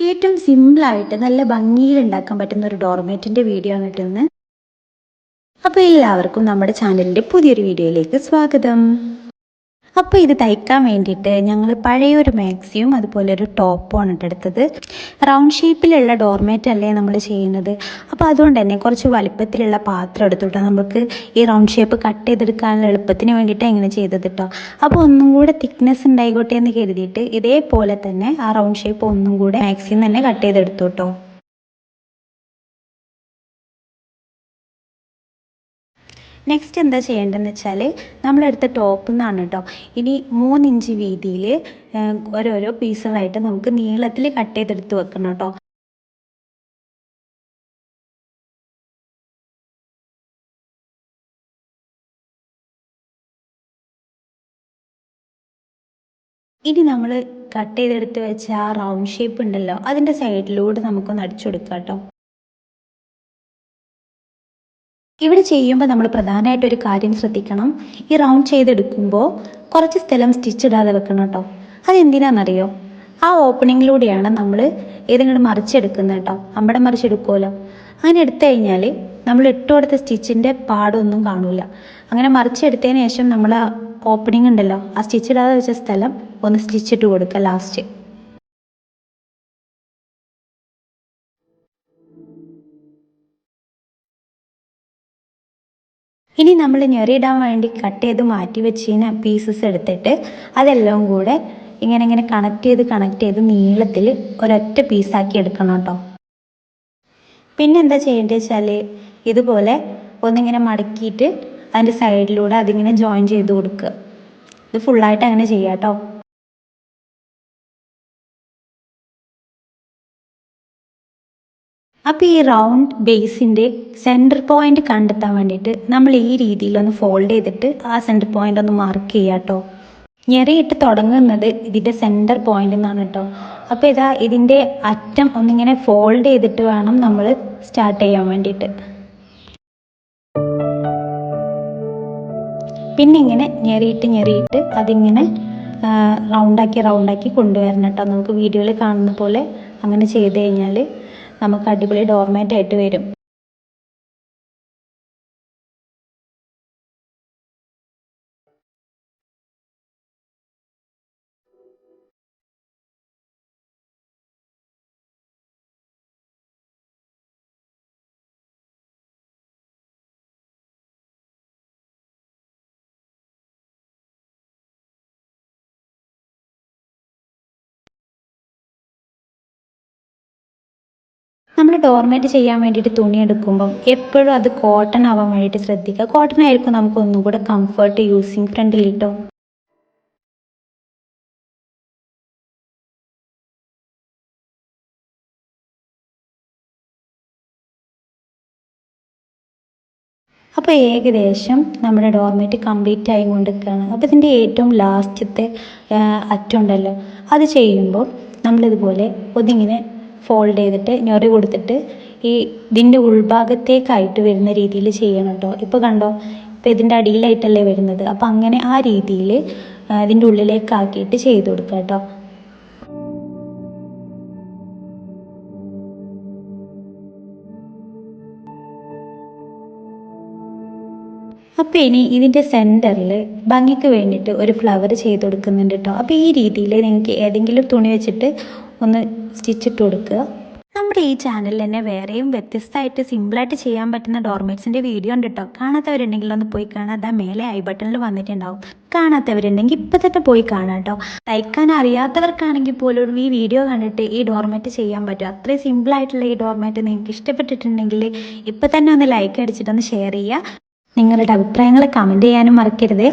ഏറ്റവും സിമ്പിളായിട്ട് നല്ല ഭംഗിയിൽ ഉണ്ടാക്കാൻ പറ്റുന്ന ഒരു ഡോർമേറ്റിന്റെ വീഡിയോ ആണ് കിട്ടുന്നത് അപ്പോൾ എല്ലാവർക്കും നമ്മുടെ ചാനലിന്റെ പുതിയൊരു വീഡിയോയിലേക്ക് സ്വാഗതം. അപ്പോൾ ഇത് തയ്ക്കാൻ വേണ്ടിയിട്ട് ഞങ്ങൾ പഴയൊരു മാക്സിയും അതുപോലെ ഒരു ടോപ്പുമാണ് എടുത്തത്. റൗണ്ട് ഷേപ്പിലുള്ള ഡോർമേറ്റ് അല്ലേ നമ്മൾ ചെയ്യുന്നത്. അപ്പോൾ അതുകൊണ്ട് തന്നെ കുറച്ച് വലിപ്പത്തിലുള്ള പാത്രം എടുത്തുട്ടോ നമുക്ക് ഈ റൗണ്ട് ഷേപ്പ് കട്ട് ചെയ്തെടുക്കാനുള്ള എളുപ്പത്തിന് വേണ്ടിയിട്ട് എങ്ങനെ ചെയ്തത് കേട്ടോ. അപ്പോൾ ഒന്നും കൂടെ തിക്നെസ് ഉണ്ടായിക്കോട്ടെ എന്ന് കരുതിയിട്ട് ഇതേപോലെ തന്നെ ആ റൗണ്ട് ഷേപ്പ് ഒന്നും കൂടെ മാക്സിയും തന്നെ കട്ട് ചെയ്തെടുത്തു കേട്ടോ. നെക്സ്റ്റ് എന്താ ചെയ്യേണ്ടതെന്ന് വെച്ചാൽ നമ്മളെടുത്ത ടോപ്പിൽ നിന്നാണ് കേട്ടോ ഇനി മൂന്നിഞ്ച് വീതിയിൽ ഓരോരോ പീസുകളായിട്ട് നമുക്ക് നീളത്തിൽ കട്ട് ചെയ്തെടുത്ത് വെക്കണം കേട്ടോ ഇനി നമ്മൾ കട്ട് ചെയ്തെടുത്ത് വെച്ച ആ റൗണ്ട് ഷേപ്പ് ഉണ്ടല്ലോ അതിന്റെ സൈഡിലൂടെ നമുക്കൊന്ന് അടിച്ചു കൊടുക്കാം കേട്ടോ ഇവിടെ ചെയ്യുമ്പോൾ നമ്മൾ പ്രധാനമായിട്ട് ഒരു കാര്യം ശ്രദ്ധിക്കണം. ഈ റൗണ്ട് ചെയ്തെടുക്കുമ്പോൾ കുറച്ച് സ്ഥലം സ്റ്റിച്ച് ഇടാതെ വെക്കണം കേട്ടോ. അതെന്തിനാണെന്നറിയോ ആ ഓപ്പണിങ്ങിലൂടെയാണ് നമ്മൾ ഏതെങ്കിലും മറിച്ചെടുക്കുന്നത് കേട്ടോ. അമ്പടം മറിച്ചെടുക്കുമല്ലോ അങ്ങനെ എടുത്തു കഴിഞ്ഞാൽ നമ്മൾ ഇട്ട് കൊടുത്ത സ്റ്റിച്ചിന്റെ പാടൊന്നും കാണില്ല അങ്ങനെ മറിച്ചെടുത്തതിന് ശേഷം നമ്മൾ ഓപ്പണിംഗ് ഉണ്ടല്ലോ ആ സ്റ്റിച്ച് ഇടാതെ വെച്ച സ്ഥലം ഒന്ന് സ്റ്റിച്ചിട്ട് കൊടുക്കുക ലാസ്റ്റ് ഇനി നമ്മൾ ഞെറിയിടാൻ വേണ്ടി കട്ട് ചെയ്ത് മാറ്റി വെച്ചിരുന്ന പീസസ് എടുത്തിട്ട് അതെല്ലാം കൂടെ ഇങ്ങനെ ഇങ്ങനെ കണക്ട് ചെയ്ത് കണക്ട് ചെയ്ത് നീളത്തിൽ ഒരൊറ്റ പീസാക്കി എടുക്കണം കേട്ടോ. പിന്നെ എന്താ ചെയ്യേണ്ടത് വെച്ചാൽ ഇതുപോലെ ഒന്നിങ്ങനെ മടക്കിയിട്ട് അതിന്റെ സൈഡിലൂടെ അതിങ്ങനെ ജോയിൻ ചെയ്ത് കൊടുക്കുക. ഇത് ഫുള്ളായിട്ട് അങ്ങനെ ചെയ്യാം കേട്ടോ. അപ്പോൾ ഈ റൗണ്ട് ബേസിന്റെ സെന്റർ പോയിന്റ് കണ്ടെത്താൻ വേണ്ടിയിട്ട് നമ്മൾ ഈ രീതിയിലൊന്ന് ഫോൾഡ് ചെയ്തിട്ട് ആ സെന്റർ പോയിന്റ് ഒന്ന് മാർക്ക് ചെയ്യാം കേട്ടോ ഞെറിയിട്ട് തുടങ്ങുന്നത് ഇതിന്റെ സെന്റർ പോയിന്റ് എന്നാണ് കേട്ടോ അപ്പോൾ ഇതാ ഇതിന്റെ അറ്റം ഒന്നിങ്ങനെ ഫോൾഡ് ചെയ്തിട്ട് വേണം നമ്മൾ സ്റ്റാർട്ട് ചെയ്യാൻ വേണ്ടിയിട്ട്. പിന്നെ ഇങ്ങനെ ഞെറിയിട്ട് ഞെറിയിട്ട് അതിങ്ങനെ റൗണ്ടാക്കി റൗണ്ടാക്കി കൊണ്ടുവരണം കേട്ടോ നമുക്ക് വീഡിയോയിൽ കാണുന്ന പോലെ അങ്ങനെ ചെയ്ത് കഴിഞ്ഞാൽ നമുക്ക് അടിപൊളി ഡോർമാറ്റ് ആയിട്ട് വരും. നമ്മൾ ഡോർമേറ്റ് ചെയ്യാൻ വേണ്ടിയിട്ട് തുണി എടുക്കുമ്പം എപ്പോഴും അത് കോട്ടൺ ആവാൻ വേണ്ടിയിട്ട് ശ്രദ്ധിക്കുക. കോട്ടൺ ആയിരിക്കും നമുക്ക് ഒന്നും കൂടെ കംഫർട്ട് യൂസിങ് ഫ്രണ്ടിൽ കിട്ടും അപ്പോൾ ഏകദേശം നമ്മുടെ ഡോർമേറ്റ് കംപ്ലീറ്റ് ആയി കൊണ്ടിരിക്കുകയാണ്. അപ്പോൾ ഇതിന്റെ ഏറ്റവും ലാസ്റ്റത്തെ അറ്റം ഉണ്ടല്ലോ. അത് ചെയ്യുമ്പോൾ നമ്മളിതുപോലെ ഒന്നിങ്ങനെ ഫോൾഡ് ചെയ്തിട്ട് ഞൊറി കൊടുത്തിട്ട് ഈ ഇതിന്റെ ഉൾഭാഗത്തേക്കായിട്ട് വരുന്ന രീതിയിൽ ചെയ്യണം കേട്ടോ. ഇപ്പോൾ കണ്ടോ ഇപ്പോൾ ഇതിന്റെ അടിയിലായിട്ടല്ലേ വരുന്നത്. അപ്പോൾ അങ്ങനെ ആ രീതിയിൽ ഇതിന്റെ ഉള്ളിലേക്കാക്കിയിട്ട് ചെയ്ത് കൊടുക്കുക കേട്ടോ. അപ്പോൾ ഇനി ഇതിന്റെ സെന്ററിൽ ഭംഗിക്ക് വേണ്ടിയിട്ട് ഒരു ഫ്ലവർ ചെയ്ത് കൊടുക്കുന്നുണ്ട് കേട്ടോ. അപ്പോൾ ഈ രീതിയിൽ നിങ്ങൾക്ക് ഏതെങ്കിലും തുണി വെച്ചിട്ട് ഒന്ന് സ്റ്റിച്ചിട്ട് കൊടുക്കുക. നമ്മുടെ ഈ ചാനലിൽ തന്നെ വേറെയും വ്യത്യസ്തമായിട്ട് സിമ്പിളായിട്ട് ചെയ്യാൻ പറ്റുന്ന ഡോർമേറ്റ്സിന്റെ വീഡിയോ ഉണ്ട് കേട്ടോ കാണാത്തവരുണ്ടെങ്കിൽ ഒന്ന് പോയി കാണാം. അതാ മേലെ ഐ ബട്ടണിൽ വന്നിട്ടുണ്ടാവും. കാണാത്തവരുണ്ടെങ്കിൽ ഇപ്പം തന്നെ പോയി കാണാം കേട്ടോ തയ്ക്കാൻ അറിയാത്തവർക്കാണെങ്കിൽ പോലും ഈ വീഡിയോ കണ്ടിട്ട് ഈ ഡോർമേറ്റ് ചെയ്യാൻ പറ്റും. അത്രയും സിമ്പിളായിട്ടുള്ള ഈ ഡോർമേറ്റ് നിങ്ങൾക്ക് ഇഷ്ടപ്പെട്ടിട്ടുണ്ടെങ്കിൽ ഇപ്പം തന്നെ ഒന്ന് ലൈക്ക് അടിച്ചിട്ടൊന്ന് ഷെയർ ചെയ്യുക. നിങ്ങളുടെ അഭിപ്രായങ്ങൾ കമന്റ് ചെയ്യാനും മറക്കരുത്.